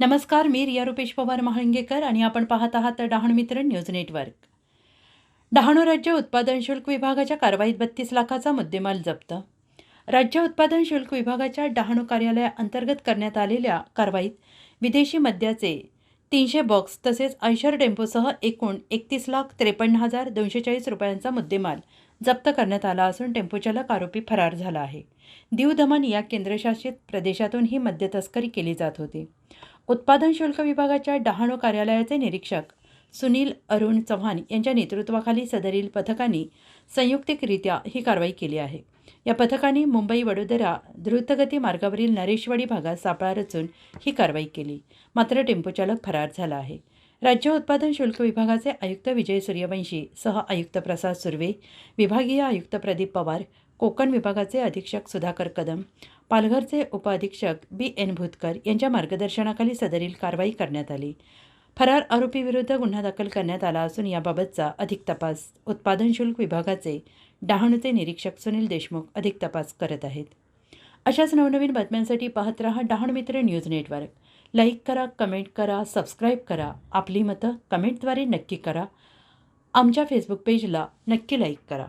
नमस्कार मी रिया रुपेश पवार महाळंगेकर आणि आपण पाहत आहात डहाणू मित्र न्यूज नेटवर्क. डहाणू राज्य उत्पादन शुल्क विभागाच्या कारवाईत बत्तीस लाखाचा मुद्देमाल जप्त. राज्य उत्पादन शुल्क विभागाच्या डहाणू कार्यालयाअंतर्गत करण्यात आलेल्या कारवाईत विदेशी मद्याचे तीनशे बॉक्स तसेच ऐंशर टेम्पोसह एकूण एकतीस लाख त्रेपन्न हजार दोनशे चाळीस रुपयांचा मुद्देमाल जप्त करण्यात आला असून टेम्पोचालक आरोपी फरार झाला आहे. दीव दमन या केंद्रशासित प्रदेशातून ही मद्य तस्करी केली जात होती. उत्पादन शुल्क विभागाच्या डहाणू कार्यालयाचे निरीक्षक सुनील अरुण चव्हाण यांच्या नेतृत्वाखाली सदरील पथकांनी संयुक्तिकरित्या ही कारवाई केली आहे. या पथकाने मुंबई वडोदरा द्रुतगती मार्गावरील नरेशवाडी भागात सापळा रचून ही कारवाई केली. मात्र टेम्पोचालक फरार झाला आहे. राज्य उत्पादन शुल्क विभागाचे आयुक्त विजय सूर्यवंशी सह आयुक्त प्रसाद सुर्वे विभागीय आयुक्त प्रदीप पवार कोकण विभागाचे अधीक्षक सुधाकर कदम पालघरचे उपअधीक्षक बी एन भूतकर यांच्या मार्गदर्शनाखाली सदरील कारवाई करण्यात आली. फरार आरोपीविरुद्ध गुन्हा दाखल करण्यात आला असून याबाबतचा अधिक तपास उत्पादन शुल्क विभागाचे डहाणूचे निरीक्षक सुनील देशमुख अधिक तपास करत आहेत. अशाच नवनवीन बातम्यांसाठी पाहत रहा Dahanu Mitra news network. Like करा कमेंट करा सबस्क्राईब करा आपली मतं कमेंटद्वारे नक्की करा. आमच्या फेसबुक पेजला नक्की लाईक करा.